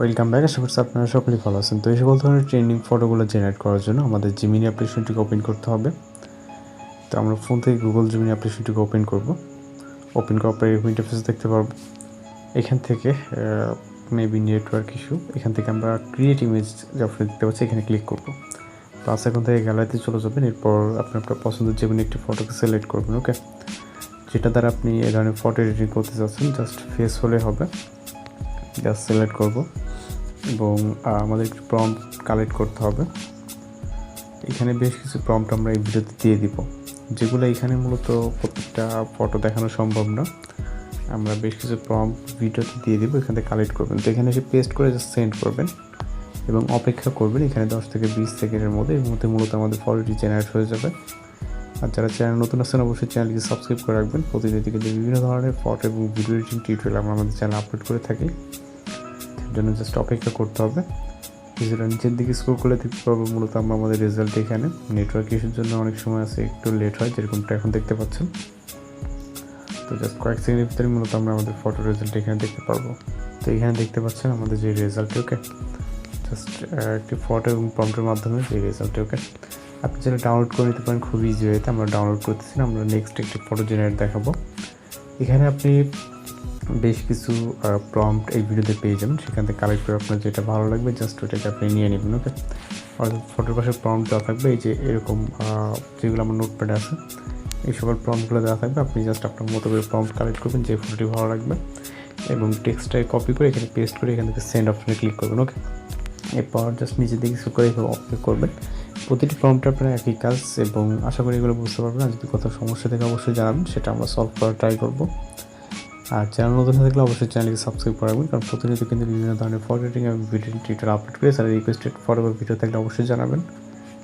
Welcome back আশা করছি আপনারা সকলেই ভালো আছেন। তো এই সকল ধরনের ট্রেন্ডিং ফটোগুলো জেনারেট করার জন্য আমাদের জিমিনি অ্যাপ্লিকেশনটিকে ওপেন করতে হবে। তো আমরা ফোন থেকে গুগল জিমিনি অ্যাপ্লিকেশনটিকে ওপেন করব। ওপেন করার পরে এরকম ইন্টারফেস দেখতে পারব। এখান থেকে মেবি নেটওয়ার্ক ইস্যু এখান থেকে আমরা ক্রিয়েট ইমেজ যে অপশন দেখতে পাচ্ছি এখানে ক্লিক করব। প্লাস এখন থেকে গ্যালারিতে চলে যাবেন। এরপর আপনি আপনার পছন্দের যে কোনো একটি ফটোকে সিলেক্ট করবেন ওকে যেটা দ্বারা আপনি এ ধরনের ফটো এডিটিং করতে চাচ্ছেন জাস্ট ফেস হলে হবে। জাস্ট সিলেক্ট করব। এবং আমাদের একটু প্রম্পট কালেক্ট করতে হবে। এখানে বেশ কিছু প্রম্পট আমরা এই ভিডিওতে দিয়ে দিব। যেগুলো এখানে মূলত প্রত্যেকটা ফটো দেখানো সম্ভব না। আমরা বেশ কিছু প্রম্পট ভিডিওতে দিয়ে দিব, এখান থেকে কালেক্ট করবেন। তো এখানে এসে পেস্ট করে জাস্ট সেন্ড করবেন এবং অপেক্ষা করবেন এখানে দশ থেকে বিশ সেকেন্ডের মধ্যে, এর মধ্যে মূলত আমাদের ফটোটি জেনারেট হয়ে যাবে। আর যারা চ্যানেল নতুন আছেন, অবশ্যই চ্যানেলকে সাবস্ক্রাইব করে রাখবেন। প্রতিদিন থেকে বিভিন্ন ধরনের ফটো এবং ভিডিও এডিটিং টিউটোরিয়াল আমরা আমাদের চ্যানেল আপলোড করে থাকি তার জন্য জাস্ট অপেক্ষা করতে হবে। কিছুটা নিচের দিকে স্ক্রল করলে দেখতে পাবো মূলত আমরা আমাদের রেজাল্ট এখানে। নেটওয়ার্ক ইস্যুর জন্য অনেক সময় আছে, একটু লেট হয়, যেরকমটা এখন দেখতে পাচ্ছেন। তো জাস্ট কয়েক সেকেন্ডের ভিতরে মূলত আমরা আমাদের ফটো রেজাল্ট এখানে দেখতে পারব তো এখানে দেখতে পাচ্ছেন আমাদের যে রেজাল্ট ওকে জাস্ট একটি ফটো এবং প্রম্পটের মাধ্যমে যে রেজাল্ট ওকে আপনি যেটা ডাউনলোড করে নিতে পারেন খুব ইজি হয়েতে আমরা ডাউনলোড করতেছি, আমরা নেক্সট একটি ফটো জেনারেট দেখাবো। এখানে আপনি বেশ কিছু প্রম্পট এই ভিডিওতে পেয়ে যাবেন। সেখান থেকে কালেক্ট করে আপনার যেটা ভালো লাগবে জাস্ট ওটাকে আপনি নিয়ে নেবেন ওকে অর্থাৎ ফটোর পাশে প্রম্পট দেওয়া থাকবে, এই যে এরকম যেগুলো আমার নোটপ্যাডে আছে, এই সকল প্রম্পটগুলো দেওয়া থাকবে। আপনি জাস্ট আপনার মতো করে প্রম্পট কালেক্ট করবেন, যে ফটোটি ভালো লাগবে, এবং টেক্সটটাকে কপি করে এখানে পেস্ট করে এখান থেকে সেন্ড অপশনে ক্লিক করবেন ওকে এরপর জাস্ট নিচের দিকে করে অপেক্ষা করবেন। প্রতিটি প্রম্পটে আপনার একই কাজ এবং আশা করি এগুলো বুঝতে পারবেন। যদি কোথাও সমস্যা থেকে, অবশ্যই জানাবেন, সেটা আমরা সলভ করার ট্রাই করব। আর চ্যানেল নতুন থাকলে অবশ্যই চ্যানেলকে সাবস্ক্রাইব করে রাখবেন, কারণ প্রতিনিয়ত কিন্তু বিভিন্ন ধরনের ফটো এডিটিং এবং ভিডিও টিউটার আপলোড করে স্যার রিকোয়েস্টেড ফটো বা ভিডিও থাকলে অবশ্যই জানাবেন।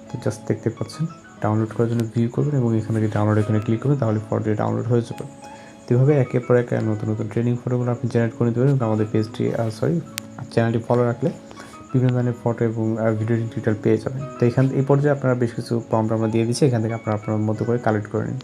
তো জাস্ট দেখতে পাচ্ছেন ডাউনলোড করার জন্য ভিউ করবেন এবং এখান থেকে ডাউনলোড এখানে ক্লিক করবেন, তাহলে ফটোটি ডাউনলোড হয়ে যাবে। এভাবে একের পর এক নতুন নতুন ট্রেনিং ফটোগুলো আপনি জেনারেট করে পারেন এবং আমাদের পেজটি সরি চ্যানেলটি ফলো রাখলে বিভিন্ন ধরনের ফটো এবং ভিডিও টিউটার পেয়ে যাবেন। তো এখান, এই পর্যায়ে আপনারা বেশ কিছু প্রম্পট আমরা দিয়ে দিচ্ছি। এখান থেকে আপনারা আপনার মতো করে কালেক্ট করে নিন।